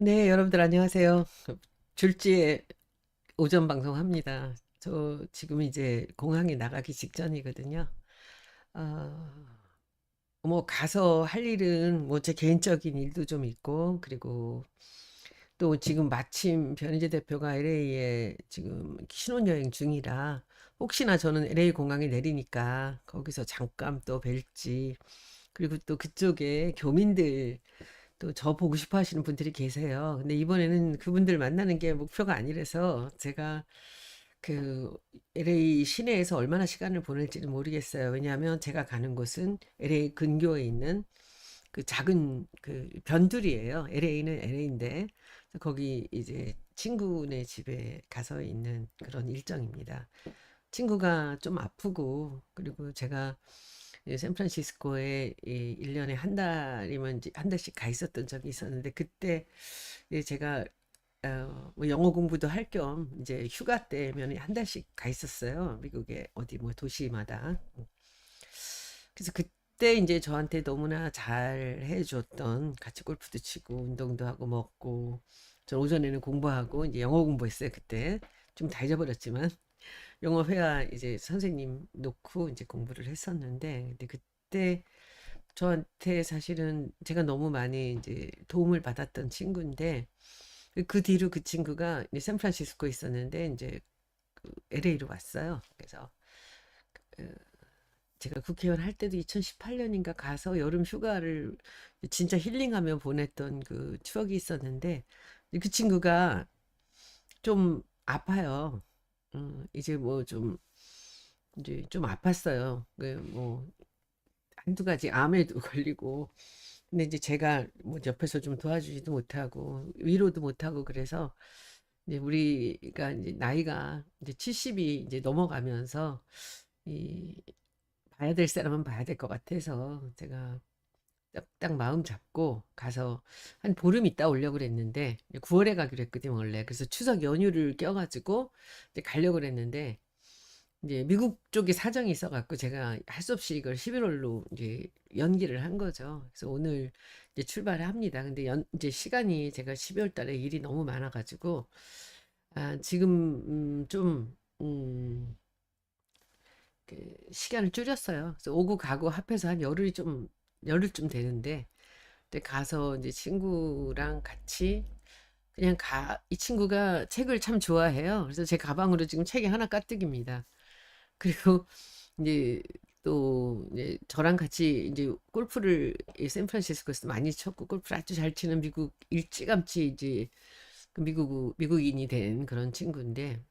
네, 여러분들 안녕하세요. 줄지에 오전 방송합니다. 저 지금 이제 공항에 나가기 직전이거든요. 어, 뭐 가서 할 일은 뭐 제 개인적인 일도 좀 있고, 그리고 또 지금 마침 변희재 대표가 LA에 지금 신혼여행 중이라 혹시나 저는 LA 공항에 내리니까 거기서 잠깐 또 뵐지, 그리고 또 그쪽에 교민들 또 저 보고 싶어 하시는 분들이 계세요. 근데 이번에는 그분들 만나는 게 목표가 아니라서 제가 그 LA 시내에서 얼마나 시간을 보낼지는 모르겠어요. 왜냐하면 제가 가는 곳은 LA 근교에 있는 그 작은 그 변두리예요. LA는 LA인데 거기 이제 친구네 집에 가서 있는 그런 일정입니다. 친구가 좀 아프고 그리고 제가 이 샌프란시스코에 이 1년에 한 달이면 한 달씩 가 있었던 적이 있었는데 그때 이제 제가 어, 뭐 영어 공부도 할 겸 이제 휴가 때면 한 달씩 가 있었어요. 미국에 어디 뭐 도시마다. 그래서 그때 이제 저한테 너무나 잘 해줬던 같이 골프도 치고 운동도 하고 먹고 저 오전에는 공부하고 이제 영어 공부했어요. 그때 좀 다 잊어버렸지만 영어 회화 이제 선생님 놓고 이제 공부를 했었는데 근데 그때 저한테 사실은 제가 너무 많이 이제 도움을 받았던 친구인데 그 뒤로 그 친구가 이제 샌프란시스코에 있었는데 이제 그 LA로 왔어요. 그래서 그 제가 국회의원 할 때도 2018년인가 가서 여름 휴가를 진짜 힐링하며 보냈던 그 추억이 있었는데 그 친구가 좀 아파요. 음, 이제 뭐 좀 이제 좀 아팠어요. 그뭐 한두 가지 암에도 걸리고 근데 이제 제가 뭐 옆에서 좀 도와주지도 못하고 위로도 못하고 그래서 이제 우리가 이제 나이가 이제 70이 이제 넘어가면서 이 봐야 될 사람은 봐야 될 것 같아서 제가 딱, 딱 마음 잡고 가서 한 보름 있다 오려고 그랬는데 9월에 가기로 했거든요 원래 그래서 추석 연휴를 껴가지고 이제 가려고 그랬는데 이제 미국 쪽에 사정이 있어갖고 제가 할 수 없이 이걸 11월로 이제 연기를 한 거죠. 그래서 오늘 이제 출발을 합니다. 근데 연, 이제 시간이 제가 12월 달에 일이 너무 많아가지고 아, 지금 음, 좀 음, 그 시간을 줄였어요. 그래서 오고 가고 합해서 한 열흘이 좀 열흘쯤 되는데 근데 가서 이제 친구랑 같이 그냥 가, 이 친구가 책을 참 좋아해요. 그래서 제 가방으로 지금 책이 하나 가득입니다. 그리고 이제 또 이제 저랑 같이 이제 골프를 이 샌프란시스코에서 많이 쳤고 골프를 아주 잘 치는 미국 일찌감치 이제 그 미국 미국인이 된 그런 친구인데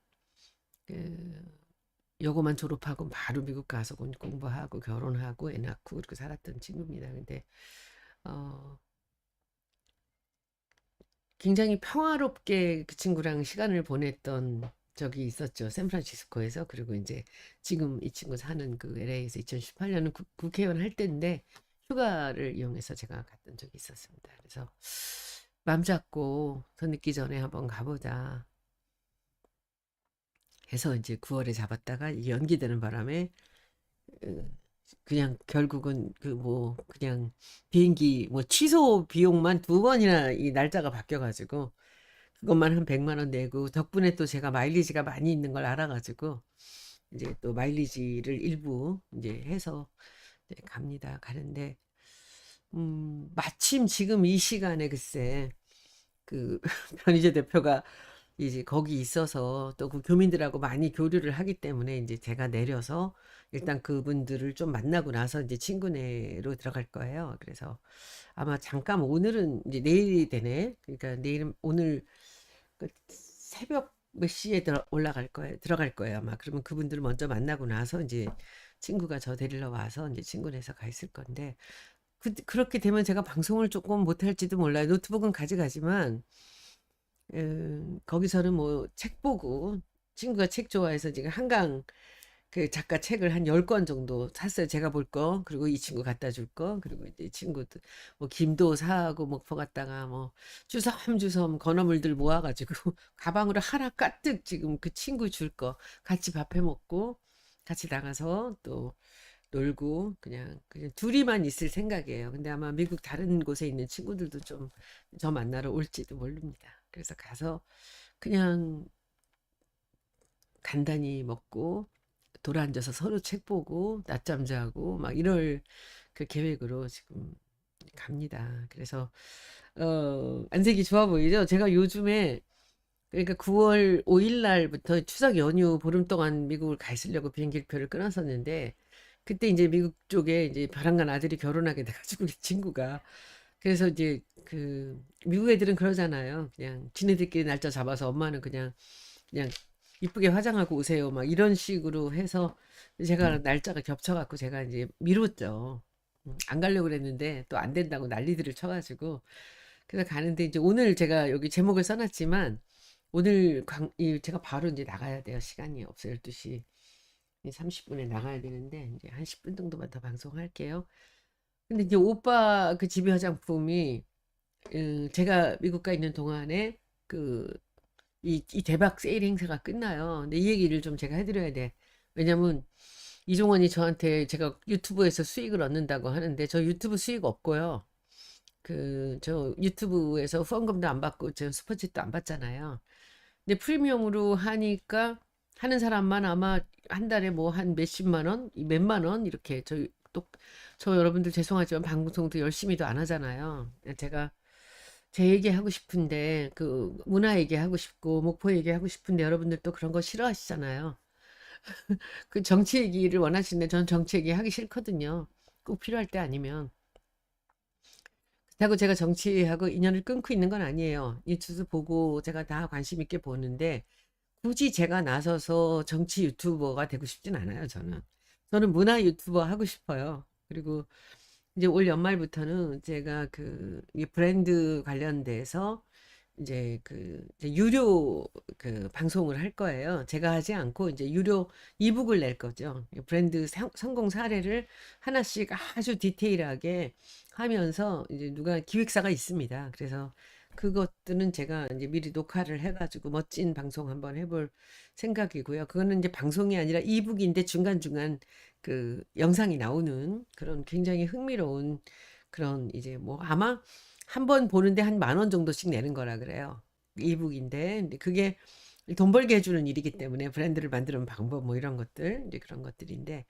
그 여고만 졸업하고 바로 미국 가서 공- 공부하고 결혼하고 애 낳고 그렇게 살았던 친구입니다. 근데 어 굉장히 평화롭게 그 친구랑 시간을 보냈던 적이 있었죠. 샌프란시스코에서. 그리고 이제 지금 이 친구 사는 그 LA에서 2018년은 국, 국회의원 할 때인데 휴가를 이용해서 제가 갔던 적이 있었습니다. 그래서 맘 잡고 더 늦기 전에 한번 가보자 해서 이제 9월에 잡았다가 연기되는 바람에 어, 그냥 결국은 그 뭐 그냥 비행기 뭐 취소 비용만 두 번이나 이 날짜가 바뀌어 가지고 그것만 한 100만 원 내고 덕분에 또 제가 마일리지가 많이 있는 걸 알아 가지고 이제 또 마일리지를 일부 이제 해서 이제 갑니다. 가는데 음, 마침 지금 이 시간에 글쎄 그 변희재 대표가 이제 거기 있어서 또 그 교민들하고 많이 교류를 하기 때문에 이제 제가 내려서 일단 그분들을 좀 만나고 나서 이제 친구네로 들어갈 거예요. 그래서 아마 잠깐 오늘은 이제 내일이 되네. 그러니까 내일은 오늘 그 새벽 몇 시에 들어 올라갈 거예요. 들어갈 거예요. 아마 그러면 그분들 먼저 만나고 나서 이제 친구가 저 데리러 와서 이제 친구네서 가 있을 건데 그, 그렇게 되면 제가 방송을 조금 못 할지도 몰라요. 노트북은 가져가지만 음, 거기서는 뭐 책 보고 친구가 책 좋아해서 지금 한강 그 작가 책을 한 10권 정도 샀어요. 제가 볼 거. 그리고 이 친구 갖다 줄 거. 그리고 이제 이 친구도 뭐 김도 사고 목포 갔다가 뭐 주섬주섬 건어물들 모아가지고 가방으로 하나 가득 지금 그 친구 줄 거 같이 밥해 먹고 같이 나가서 또 놀고 그냥 그냥 둘이만 있을 생각이에요. 근데 아마 미국 다른 곳에 있는 친구들도 좀 저 만나러 올지도 모릅니다. 그래서 가서 그냥 간단히 먹고 돌아 앉아서 서로 책 보고 낮잠 자고 막 이럴 그 계획으로 지금 갑니다. 그래서 어 안색이 좋아 보이죠? 제가 요즘에 그러니까 9월 5일 날부터 추석 연휴 보름 동안 미국을 가 있으려고 비행기 표를 끊었었는데 그때 이제 미국 쪽에 이제 벼랑간 아들이 결혼하게 돼가지고 우리 친구가 그래서 이제 그 미국 애들은 그러잖아요. 그냥 지네들끼리 날짜 잡아서 엄마는 그냥 그냥 이쁘게 화장하고 오세요. 막 이런 식으로 해서 제가 날짜가 겹쳐갖고 제가 이제 미뤘죠. 음, 안 가려고 그랬는데 또 안 된다고 난리들을 쳐가지고 그래서 가는데 이제 오늘 제가 여기 제목을 써놨지만 오늘 광, 이 제가 바로 이제 나가야 돼요. 시간이 없어요. 12시 30분에 나가야 되는데 이제 한 10분 정도만 더 방송할게요. 근데 이제 오빠 그 집이 화장품이 음, 제가 미국 가 있는 동안에 그 이, 이 대박 세일 행사가 끝나요. 근데 이 얘기를 좀 제가 해드려야 돼. 왜냐면 이종원이 저한테 제가 유튜브에서 수익을 얻는다고 하는데 저 유튜브 수익 없고요. 그 저 유튜브에서 후원금도 안 받고 저 슈퍼챗도 안 받잖아요. 근데 프리미엄으로 하니까 하는 사람만 아마 한 달에 뭐 한 몇십만 원, 이 몇만 원 이렇게 저또 저 여러분들 죄송하지만 방송도 열심히도 안 하잖아요. 제가 제 얘기하고 싶은데 그 문화 얘기하고 싶고 목포 얘기하고 싶은데 여러분들 또 그런 거 싫어하시잖아요. 그 정치 얘기를 원하시는데 전 정치 얘기 하기 싫거든요. 꼭 필요할 때 아니면. 그렇다고 제가 정치하고 인연을 끊고 있는 건 아니에요. 유튜브 보고 제가 다 관심 있게 보는데 굳이 제가 나서서 정치 유튜버가 되고 싶진 않아요, 저는. 저는 문화 유튜버 하고 싶어요. 그리고 이제 올 연말부터는 제가 그이 브랜드 관련돼서 이제 그 유료 그 방송을 할 거예요. 제가 하지 않고 이제 유료 이북을 낼 거죠. 브랜드 성, 성공 사례를 하나씩 아주 디테일하게 하면서 이제 누가 기획사가 있습니다. 그래서 그것들은 제가 이제 미리 녹화를 해가지고 멋진 방송 한번 해볼 생각이고요. 그거는 이제 방송이 아니라 이북인데 중간중간 그 영상이 나오는 그런 굉장히 흥미로운 그런 이제 뭐 아마 한 번 보는데 한 만 원 정도씩 내는 거라 그래요. 이북인데 그게 돈 벌게 해주는 일이기 때문에 브랜드를 만드는 방법 뭐 이런 것들 이제 그런 것들인데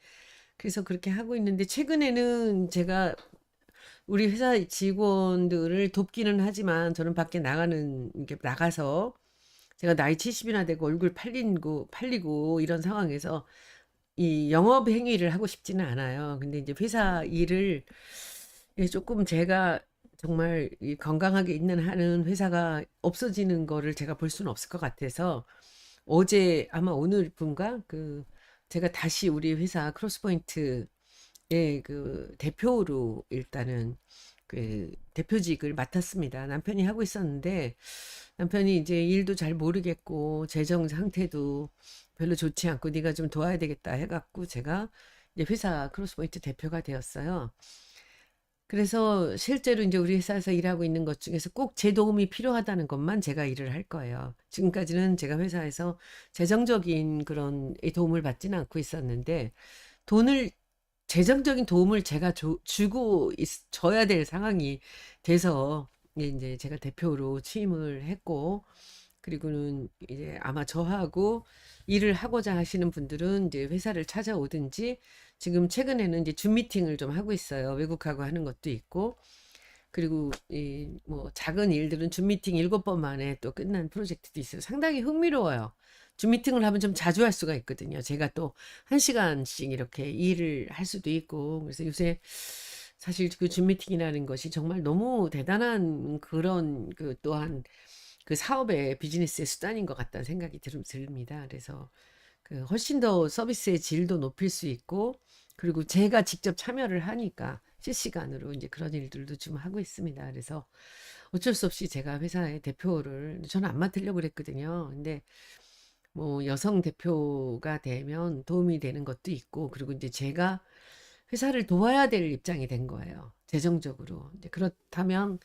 그래서 그렇게 하고 있는데 최근에는 제가 우리 회사 직원들을 돕기는 하지만 저는 밖에 나가는 이렇게 나가서 제가 나이 70이나 되고 얼굴 팔리고 팔리고 이런 상황에서 이 영업 행위를 하고 싶지는 않아요. 근데 이제 회사 일을 예, 조금 제가 정말 이 건강하게 있는 한은 회사가 없어지는 거를 제가 볼 수는 없을 것 같아서 어제 아마 오늘 분가 그 제가 다시 우리 회사 크로스포인트 예, 그 대표로 일단은 그 대표직을 맡았습니다. 남편이 하고 있었는데 남편이 이제 일도 잘 모르겠고 재정 상태도 별로 좋지 않고 네가 좀 도와야 되겠다 해갖고 제가 이제 회사 크로스포인트 대표가 되었어요. 그래서 실제로 이제 우리 회사에서 일하고 있는 것 중에서 꼭 제 도움이 필요하다는 것만 제가 일을 할 거예요. 지금까지는 제가 회사에서 재정적인 그런 도움을 받지는 않고 있었는데 돈을 재정적인 도움을 제가 줘, 주고 있, 줘야 될 상황이 돼서 이제 제가 대표로 취임을 했고 그리고는 이제 아마 저하고 일을 하고자 하시는 분들은 이제 회사를 찾아오든지 지금 최근에는 이제 줌 미팅을 좀 하고 있어요. 외국하고 하는 것도 있고 그리고 이 뭐 작은 일들은 줌 미팅 일곱 번 만에 또 끝난 프로젝트도 있어요. 상당히 흥미로워요. 줌 미팅을 하면 좀 자주 할 수가 있거든요. 제가 또 한 시간씩 이렇게 일을 할 수도 있고 그래서 요새 사실 그 줌 미팅이라는 것이 정말 너무 대단한 그런 그 또한 그 사업의 비즈니스의 수단인 것 같다는 생각이 들, 듭니다. 그래서 그 훨씬 더 서비스의 질도 높일 수 있고 그리고 제가 직접 참여를 하니까 실시간으로 이제 그런 일들도 좀 하고 있습니다. 그래서 어쩔 수 없이 제가 회사의 대표를 저는 안 맡으려고 그랬거든요. 근데 뭐 여성 대표가 되면 도움이 되는 것도 있고 그리고 이제 제가 회사를 도와야 될 입장이 된 거예요. 재정적으로. 이제 그렇다면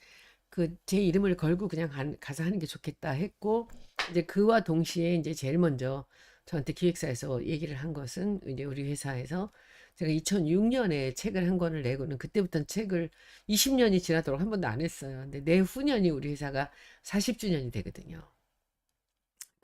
그 제 이름을 걸고 그냥 가, 가서 하는 게 좋겠다 했고 이제 그와 동시에 이제 제일 먼저 저한테 기획사에서 얘기를 한 것은 이제 우리 회사에서 제가 2006년에 책을 한 권을 내고는 그때부터는 책을 20년이 지나도록 한 번도 안 했어요. 근데 내후년이 우리 회사가 40주년이 되거든요.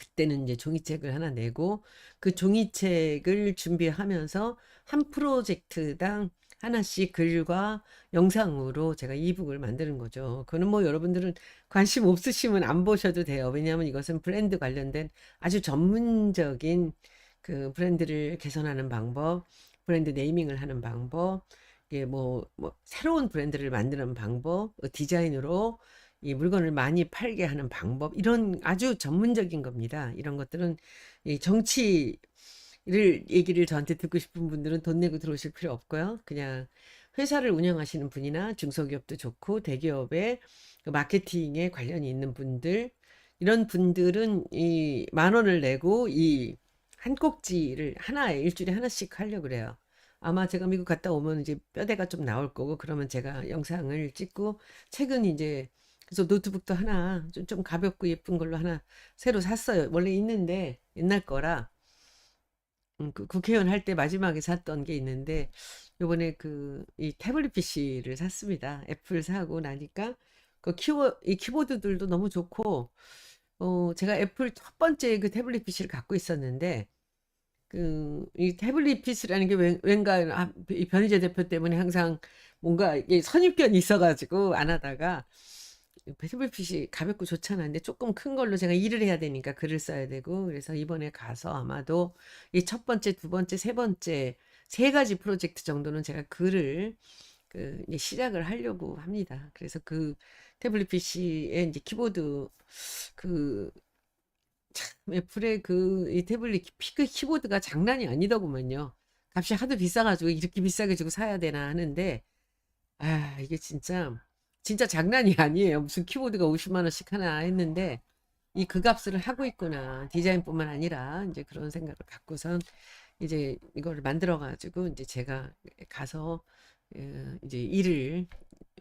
그때는 이제 종이책을 하나 내고 그 종이책을 준비하면서 한 프로젝트당 하나씩 글과 영상으로 제가 이북을 만드는 거죠. 그거는 뭐 여러분들은 관심 없으시면 안 보셔도 돼요. 왜냐하면 이것은 브랜드 관련된 아주 전문적인 그 브랜드를 개선하는 방법, 브랜드 네이밍을 하는 방법, 이게 뭐, 뭐 새로운 브랜드를 만드는 방법, 어, 디자인으로 이 물건을 많이 팔게 하는 방법, 이런 아주 전문적인 겁니다. 이런 것들은 이 정치를 얘기를 저한테 듣고 싶은 분들은 돈 내고 들어오실 필요 없고요. 그냥 회사를 운영하시는 분이나 중소기업도 좋고 대기업의 그 마케팅에 관련이 있는 분들, 이런 분들은 이 만 원을 내고 이 한 꼭지를 하나에 일주일에 하나씩 하려고 그래요. 아마 제가 미국 갔다 오면 이제 뼈대가 좀 나올 거고 그러면 제가 영상을 찍고 책은 이제 그래서 노트북도 하나 좀, 좀 가볍고 예쁜 걸로 하나 새로 샀어요. 원래 있는데 옛날 거라 음, 그 국회의원 할 때 마지막에 샀던 게 있는데 요번에 그 이 태블릿 PC를 샀습니다. 애플 사고 나니까 그 키워 이 키보드들도 너무 좋고 어 제가 애플 첫 번째 그 태블릿 PC를 갖고 있었는데 그 이 태블릿 PC라는 게 왠, 왠가 아, 이 변희재 대표 때문에 항상 뭔가 이게 선입견이 있어가지고 안 하다가 PC 가볍고 좋잖아. 근데 조금 큰 걸로 제가 일을 해야 되니까 글을 써야 되고 그래서 이번에 가서 아마도 이 첫 번째, 두 번째, 세 번째 세 가지 프로젝트 정도는 제가 글을 그 이제 시작을 하려고 합니다. 그래서 그 태블릿 PC에 이제 키보드 그 참 애플의 그이 태블릿 키, 그 키보드가 장난이 아니더구먼요. 값이 하도 비싸가지고 이렇게 비싸게 주고 사야 되나 하는데 아 이게 진짜 진짜 장난이 아니에요. 무슨 키보드가 50만 원씩 하나 했는데 이 그 값을 하고 있구나. 디자인뿐만 아니라 이제 그런 생각을 갖고선 이제 이거를 만들어 가지고 이제 제가 가서 어, 이제 일을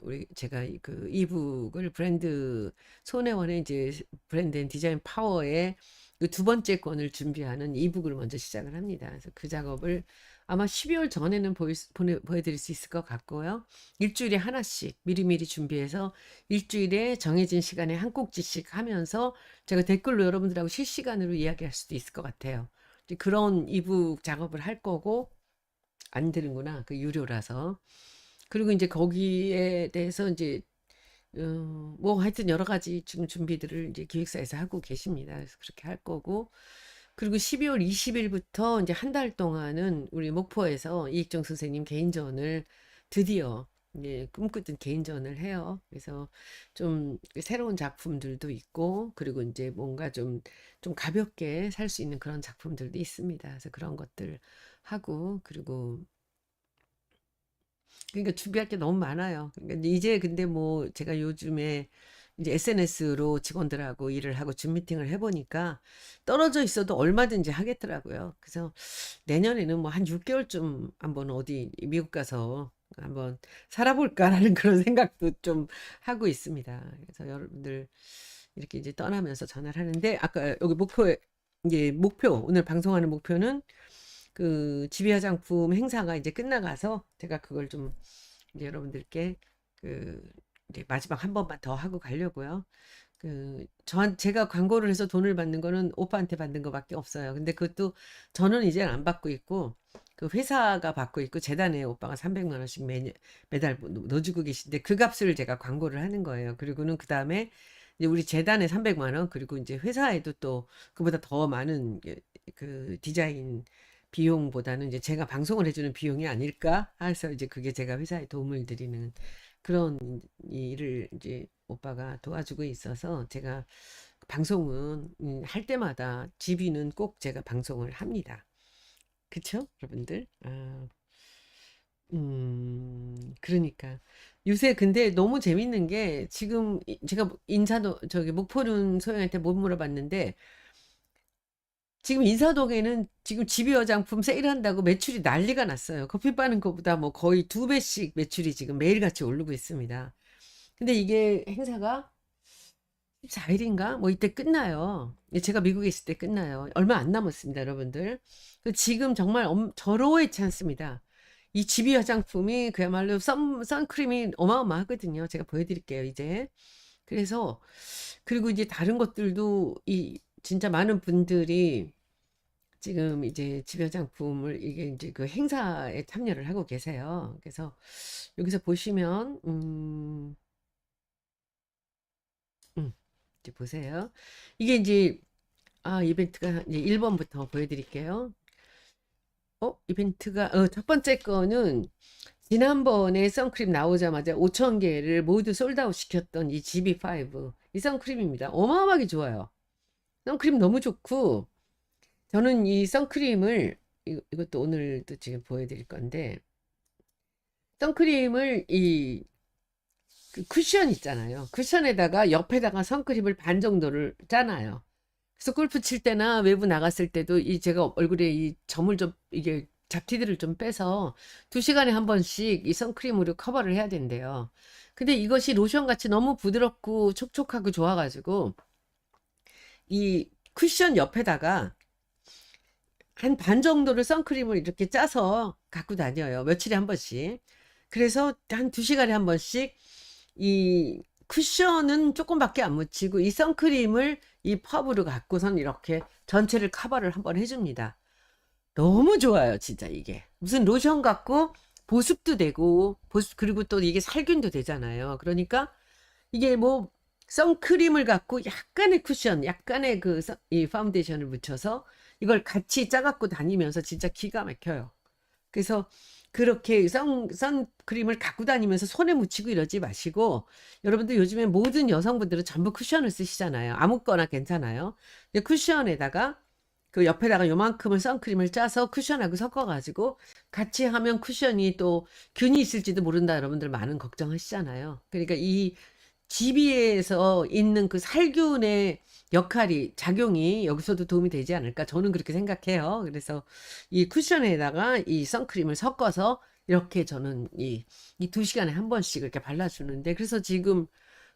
우리 제가 이- 그 이북을 브랜드 손혜원의 이제 브랜드 앤 디자인 파워의 그 두 번째 권을 준비하는 이북을 먼저 시작을 합니다. 그래서 그 작업을 아마 12월 전에는 보일, 수- 보내, 보여드릴 수 있을 것 같고요. 일주일에 하나씩 미리미리 준비해서 일주일에 정해진 시간에 한 꼭지씩 하면서 제가 댓글로 여러분들하고 실시간으로 이야기할 수도 있을 것 같아요. 그런 이북 작업을 할 거고 안 되는구나. 그 유료라서. 그리고 이제 거기에 대해서 이제 어, 뭐 하여튼 여러 가지 지금 준비들을 이제 기획사에서 하고 계십니다. 그래서 그렇게 할 거고. 그리고 12월 20일부터 이제 한 달 동안은 우리 목포에서 이익정 선생님 개인전을 드디어 이제 꿈꾸던 개인전을 해요. 그래서 좀 새로운 작품들도 있고, 그리고 이제 뭔가 좀, 좀 가볍게 살 수 있는 그런 작품들도 있습니다. 그래서 그런 것들 하고, 그리고 그러니까 준비할 게 너무 많아요. 그러니까 이제 근데 뭐 제가 요즘에 이제 SNS로 직원들하고 일을 하고 줌 미팅을 해보니까 떨어져 있어도 얼마든지 하겠더라고요. 그래서 내년에는 뭐 한 6개월쯤 한번 어디 미국 가서 한번 살아볼까라는 그런 생각도 좀 하고 있습니다. 그래서 여러분들 이렇게 이제 떠나면서 전화를 하는데 아까 여기 목표에 이제 목표 오늘 방송하는 목표는 그 지비 화장품 행사가 이제 끝나가서 제가 그걸 좀 이제 여러분들께 그 마지막 한 번만 더 하고 가려고요. 그 저한 제가 광고를 해서 돈을 받는 거는 오빠한테 받는 거밖에 없어요. 근데 그것도 저는 이제 안 받고 있고 그 회사가 받고 있고 재단에 오빠가 300만 원씩 매, 매달 넣어주고 계신데 그 값을 제가 광고를 하는 거예요. 그리고는 그 다음에 이제 우리 재단에 300만 원 그리고 이제 회사에도 또 그보다 더 많은 게- 그 디자인 비용보다는 이제 제가 방송을 해주는 비용이 아닐까 해서 이제 그게 제가 회사에 도움을 드리는 그런 일을 이제 오빠가 도와주고 있어서 제가 방송은 음, 할 때마다 집이는 꼭 제가 방송을 합니다. 그쵸? 여러분들? 아, 음, 그러니까. 요새 근데 너무 재밌는 게 지금 이- 제가 인사도 저기 목포른 소영한테 못 물어봤는데 지금 인사동에는 지금 집이 화장품 세일한다고 매출이 난리가 났어요. 커피 빠는 것보다 뭐 거의 두 배씩 매출이 지금 매일같이 오르고 있습니다. 근데 이게 행사가 14일인가? 뭐 이때 끝나요. 예, 제가 미국에 있을 때 끝나요. 얼마 안 남았습니다, 여러분들. 그 지금 정말 엄, 절호의 찬스입니다. 이 지비 화장품이 그야말로 선, 선크림이 어마어마하거든요. 제가 보여드릴게요, 이제. 그래서, 그리고 이제 다른 것들도 이, 진짜 많은 분들이 지금 이제 지비 화장품을 이게 이제 그 행사에 참여를 하고 계세요. 그래서 여기서 보시면, 음, 음, 이제 보세요. 이게 이제, 아, 이벤트가 이제 1번부터 보여드릴게요. 어, 이벤트가, 어, 첫 번째 거는 지난번에 선크림 나오자마자 5천 개를 모두 솔드아웃 시켰던 이 GB5. 이 선크림입니다. 어마어마하게 좋아요. 선크림 너무 좋고, 저는 이 선크림을, 이- 이것도 오늘도 지금 보여드릴 건데, 선크림을 이, 그 쿠션 있잖아요. 쿠션에다가 옆에다가 선크림을 반 정도를 짜놔요. 그래서 골프 칠 때나 외부 나갔을 때도 이 제가 얼굴에 이 점을 좀 이게 잡티들을 좀 빼서 두 시간에 한 번씩 이 선크림으로 커버를 해야 된대요. 근데 이것이 로션 같이 너무 부드럽고 촉촉하고 좋아가지고 이 쿠션 옆에다가 한 반 정도를 선크림을 이렇게 짜서 갖고 다녀요. 며칠에 한 번씩. 그래서 한 두 시간에 한 번씩 이 쿠션은 조금밖에 안 묻히고 이 선크림을 이 팝으로 갖고선 이렇게 전체를 커버를 한번 해줍니다. 너무 좋아요, 진짜 이게. 무슨 로션 같고 보습도 되고 보습 그리고 또 이게 살균도 되잖아요. 그러니까 이게 뭐 선크림을 갖고 약간의 쿠션, 약간의 그 이 파운데이션을 묻혀서 이걸 같이 짜갖고 다니면서 진짜 기가 막혀요. 그래서 그렇게 선, 선크림을 갖고 다니면서 손에 묻히고 이러지 마시고 여러분들 요즘에 모든 여성분들은 전부 쿠션을 쓰시잖아요. 아무거나 괜찮아요. 쿠션에다가 그 옆에다가 요만큼을 선크림을 짜서 쿠션하고 섞어가지고 같이 하면 쿠션이 또 균이 있을지도 모른다 여러분들 많은 걱정하시잖아요. 그러니까 이 지비에서 있는 그 살균의 역할이 작용이 여기서도 도움이 되지 않을까 저는 그렇게 생각해요. 그래서 이 쿠션에다가 이 선크림을 섞어서 이렇게 저는 이 이 두 시간에 한 번씩 이렇게 발라주는데 그래서 지금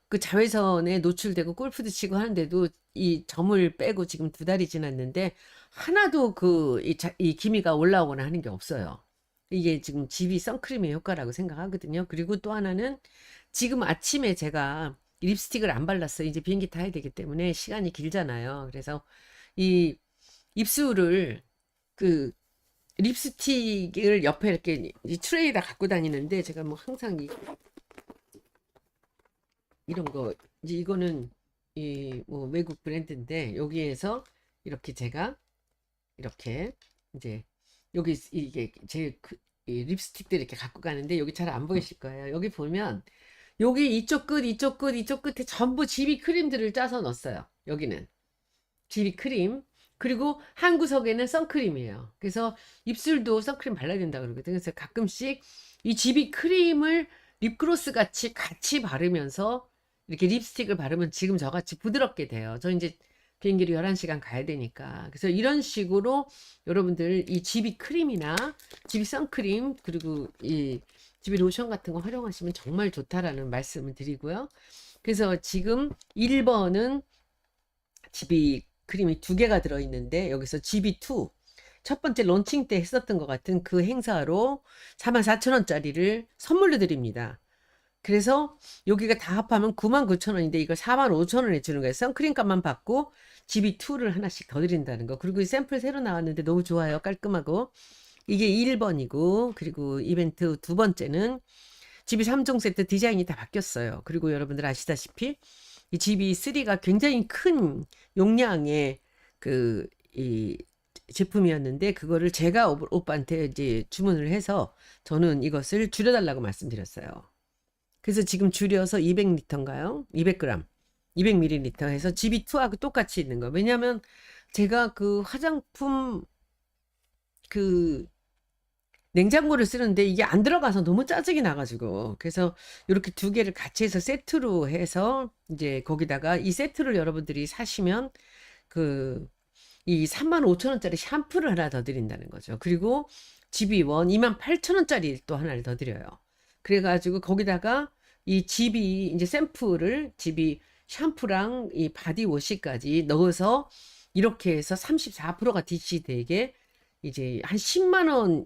그 자외선에 노출되고 골프도 치고 하는데도 이 점을 빼고 지금 두 달이 지났는데 하나도 그 이 이 기미가 올라오거나 하는 게 없어요. 이게 지금 지비 선크림의 효과라고 생각하거든요. 그리고 또 하나는 지금 아침에 제가 립스틱을 안 발랐어요. 이제 비행기 타야 되기 때문에 시간이 길잖아요. 그래서 이 입술을 그 립스틱을 옆에 이렇게 이 트레이에다 갖고 다니는데 제가 뭐 항상 이 이런 거 이제 이거는 이 뭐 외국 브랜드인데 여기에서 이렇게 제가 이렇게 이제 여기 이게 제 그, 이 립스틱들 이렇게 갖고 가는데 여기 잘 안 보이실 거예요. 여기 보면 여기 이쪽 끝, 이쪽 끝, 이쪽 끝에 전부 지비 크림들을 짜서 넣었어요. 여기는 지비 크림. 그리고 한 구석에는 선크림이에요. 그래서 입술도 선크림 발라야 된다 그러거든요. 그래서 가끔씩 이 지비 크림을 립그로스 같이 같이 바르면서 이렇게 립스틱을 바르면 지금 저같이 부드럽게 돼요. 저 이제 비행기로 11시간 가야 되니까. 그래서 이런 식으로 여러분들 이 지비 크림이나 지비 선크림 그리고 이 지비 로션 같은 거 활용하시면 정말 좋다라는 말씀을 드리고요. 그래서 지금 1번은 지비 크림이 두 개가 들어있는데 여기서 GB2 첫 번째 론칭 때 했었던 것 같은 그 행사로 44,000원짜리를 선물로 드립니다. 그래서 여기가 다 합하면 99,000원인데 이걸 45,000원에 주는 거예요. 선크림 값만 받고 GB2를 하나씩 더 드린다는 거. 그리고 이 샘플 새로 나왔는데 너무 좋아요. 깔끔하고. 이게 1번이고 그리고 이벤트 두 번째는 GB 3종 세트 디자인이 다 바뀌었어요. 그리고 여러분들 아시다시피 이 GB3가 굉장히 큰 용량의 그 이 제품이었는데 그거를 제가 오- 오빠한테 이제 주문을 해서 저는 이것을 줄여달라고 말씀드렸어요. 그래서 지금 줄여서 200리터인가요? 200g, 200ml 해서 GB2하고 똑같이 있는 거. 왜냐하면 제가 그 화장품 그 냉장고를 쓰는데 이게 안 들어가서 너무 짜증이 나가지고 그래서 이렇게 두 개를 같이 해서 세트로 해서 이제 거기다가 이 세트를 여러분들이 사시면 그 이 35,000원짜리 샴푸를 하나 더 드린다는 거죠. 그리고 GB1 28,000원짜리 또 하나를 더 드려요. 그래가지고 거기다가 이 GB 이제 샘플을 GB 샴푸랑 이 바디워시까지 넣어서 이렇게 해서 34%가 DC 되게 이제 한 10만 원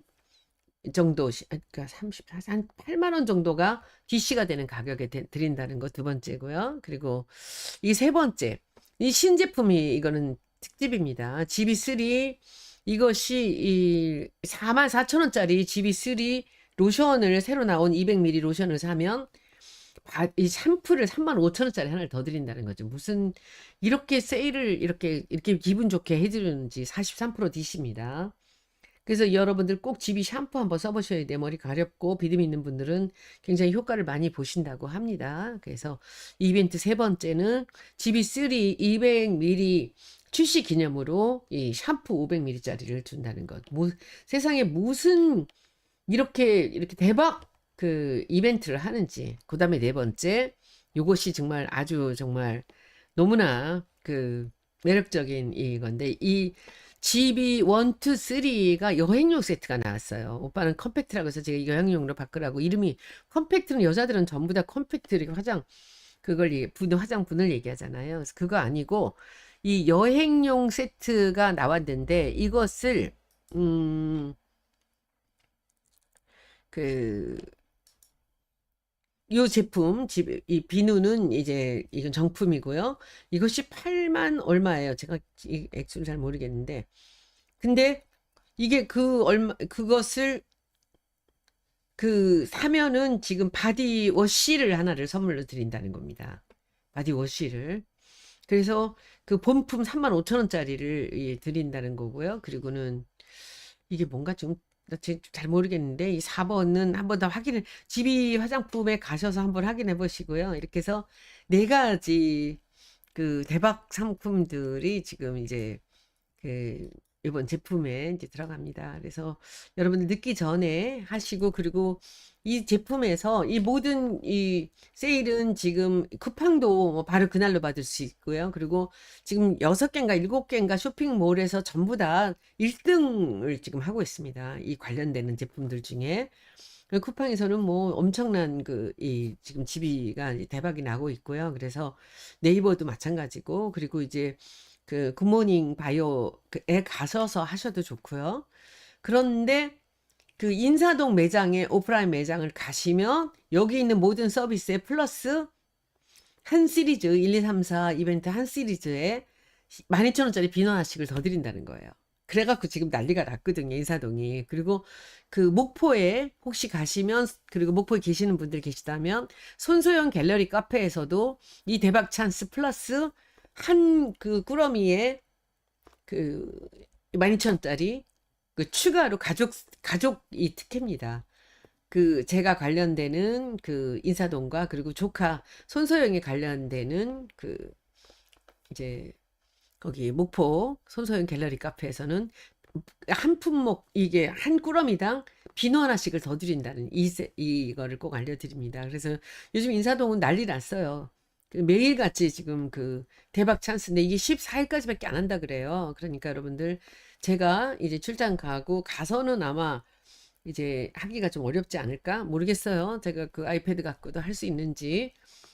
정도 시- 아, 그러니까 34, 한 8만 원 정도가 DC가 되는 가격에 대- 드린다는 거 두 번째고요. 그리고 이 세 번째 이 신제품이 이거는 특집입니다. GB3 이것이 이 4만 4천 원짜리 GB3 로션을 새로 나온 200ml 로션을 사면 바- 이 샴푸를 3만 5천 원짜리 하나를 더 드린다는 거죠. 무슨 이렇게 세일을 이렇게 이렇게 기분 좋게 해 주는지 43% DC입니다. 그래서 여러분들 꼭 GB 샴푸 한번 써보셔야 돼요. 머리 가렵고 비듬 있는 분들은 굉장히 효과를 많이 보신다고 합니다. 그래서 이벤트 세 번째는 GB3 200ml 출시 기념으로 이 샴푸 500ml짜리를 준다는 것. 뭐, 세상에 무슨 이렇게 이렇게 대박 그 이벤트를 하는지. 그 다음에 네 번째 요것이 정말 아주 정말 너무나 그 매력적인 이건데 이 GB 1, 2, 3가 여행용 세트가 나왔어요. 오빠는 컴팩트라고 해서 제가 여행용으로 바꾸라고 이름이 컴팩트는 여자들은 전부 다 컴팩트 이렇게 화장 그걸 분 화장분을 얘기하잖아요. 그래서 그거 아니고 이 여행용 세트가 나왔는데 이것을 음, 그, 요 제품, 집, 이 비누는 이제, 이건 정품이고요. 이것이 8만 얼마예요. 제가 이 액수를 잘 모르겠는데. 근데 이게 그 얼마, 그것을 그 사면은 지금 바디워시를 하나를 선물로 드린다는 겁니다. 바디워시를. 그래서 그 본품 3만 5천 원짜리를 드린다는 거고요. 그리고는 이게 뭔가 좀, 잘 모르겠는데, 이 4번은 한 번 더 확인을, 집이 화장품에 가셔서 한번 확인해 보시고요. 이렇게 해서 네 가지 그 대박 상품들이 지금 이제 그 이번 제품에 이제 들어갑니다. 그래서 여러분들 늦기 전에 하시고, 그리고 이 제품에서 이 모든 이 세일은 지금 쿠팡도 뭐 바로 그날로 받을 수 있고요. 그리고 지금 여섯 개인가 일곱 개인가 쇼핑몰에서 전부 다 1등을 지금 하고 있습니다. 이 관련되는 제품들 중에. 그 쿠팡에서는 뭐 엄청난 그 이 지금 지비가 대박이 나고 있고요. 그래서 네이버도 마찬가지고 그리고 이제 그 굿모닝 바이오에 가셔서 하셔도 좋고요. 그런데 그 인사동 매장에 오프라인 매장을 가시면 여기 있는 모든 서비스에 플러스 한 시리즈 1, 2, 3, 4 이벤트 한 시리즈에 12,000원짜리 비누 하나씩을 더 드린다는 거예요. 그래갖고 지금 난리가 났거든요, 인사동이. 그리고 그 목포에 혹시 가시면, 그리고 목포에 계시는 분들 계시다면, 손소영 갤러리 카페에서도 이 대박 찬스 플러스 한 그 꾸러미에 그 12,000원짜리 그 추가로 가족, 가족 이 특혜입니다. 그 제가 관련되는 그 인사동과 그리고 조카 손소영이 관련되는 그 이제 거기 목포 손소영 갤러리 카페에서는 한 품목 이게 한 꾸러미당 비누 하나씩을 더 드린다는 이 세- 이거를 꼭 알려드립니다. 그래서 요즘 인사동은 난리 났어요. 그 매일같이 지금 그 대박 찬스인데 이게 14일까지밖에 안 한다 그래요. 그러니까 여러분들 제가 이제 출장 가고 가서는 아마 이제 하기가 좀 어렵지 않을까 모르겠어요. 제가 그 아이패드 갖고도 할 수 있는지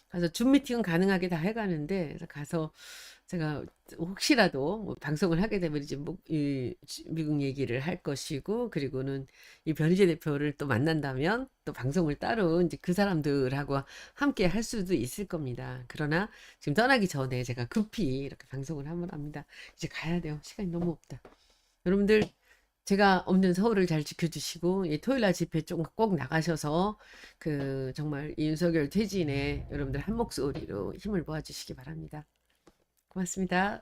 가서 줌 미팅은 가능하게 다 해가는데 그래서 가서 제가 혹시라도 뭐 방송을 하게 되면 이제 뭐이 미국 얘기를 할 것이고 그리고는 이 변희재 대표를 또 만난다면 또 방송을 따로 이제 그 사람들하고 함께 할 수도 있을 겁니다. 그러나 지금 떠나기 전에 제가 급히 이렇게 방송을 한번 합니다. 이제 가야 돼요. 시간이 너무 없다. 여러분들 제가 없는 서울을 잘 지켜주시고 이 토요일 날 집회 좀 꼭 나가셔서 그 정말 이 윤석열 퇴진에 여러분들 한 목소리로 힘을 모아주시기 바랍니다. 고맙습니다.